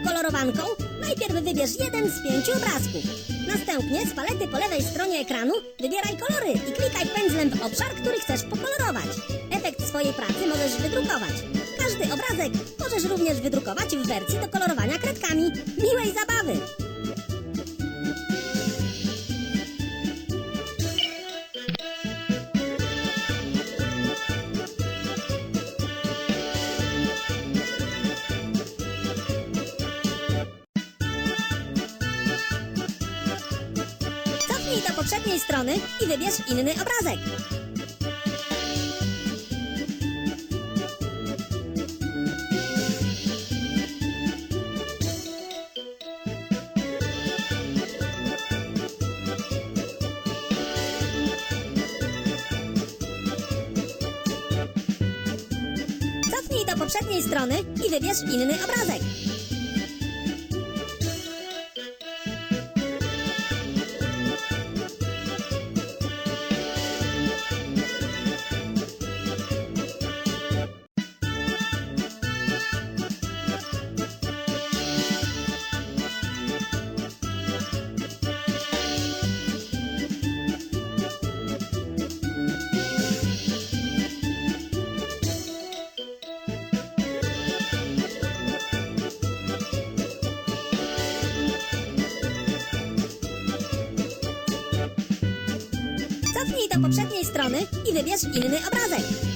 kolorowanką najpierw wybierz jeden z pięciu obrazków. Następnie z palety po lewej stronie ekranu wybieraj kolory i klikaj pędzlem w obszar, który chcesz pokolorować. Efekt swojej pracy możesz wydrukować. Każdy obrazek możesz również wydrukować w wersji do kolorowania kredkami. Miłej zabawy! Do poprzedniej strony i wybierz inny obrazek. Cofnij do poprzedniej strony i wybierz inny obrazek. Do poprzedniej strony i wybierz inny obrazek.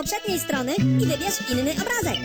Poprzedniej strony i wybierz inny obrazek.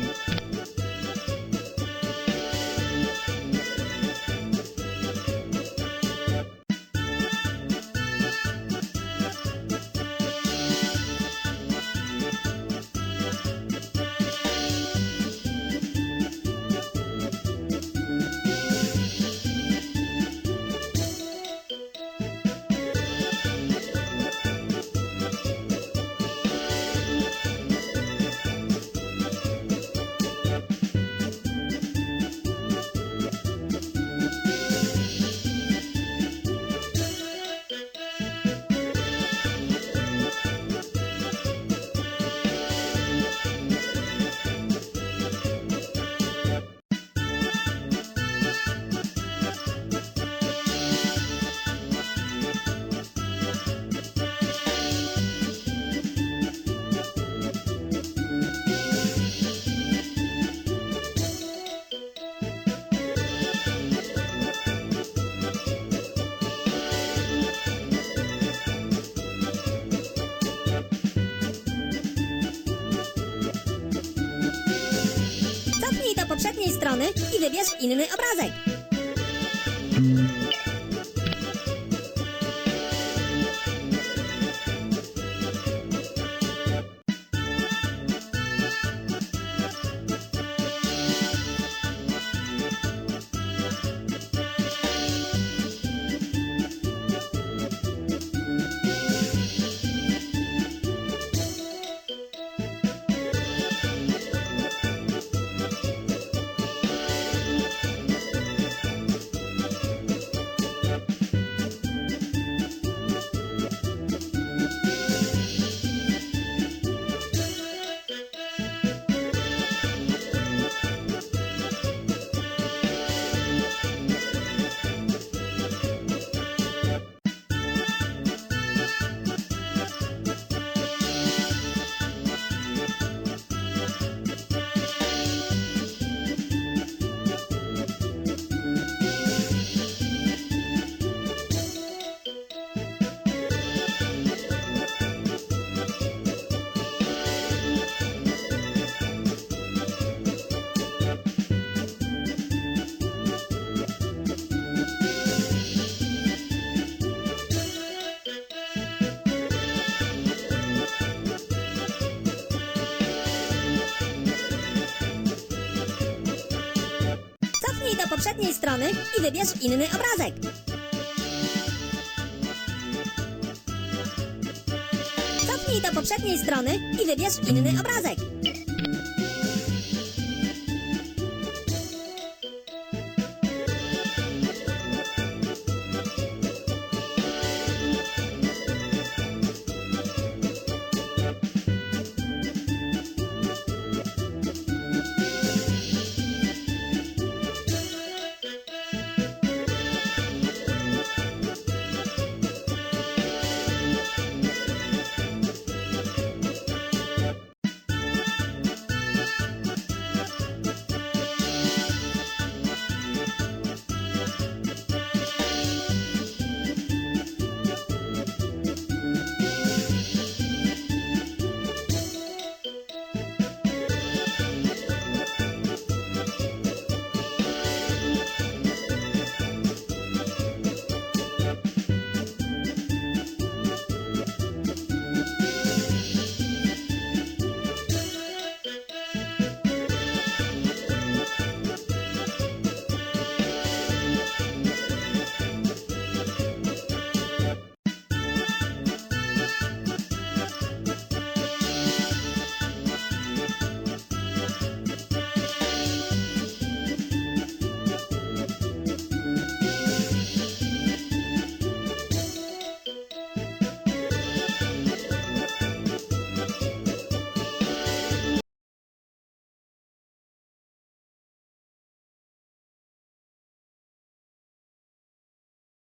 Strony i wybierz inny obrazek. Do poprzedniej strony i wybierz inny obrazek. Cofnij do poprzedniej strony i wybierz inny obrazek.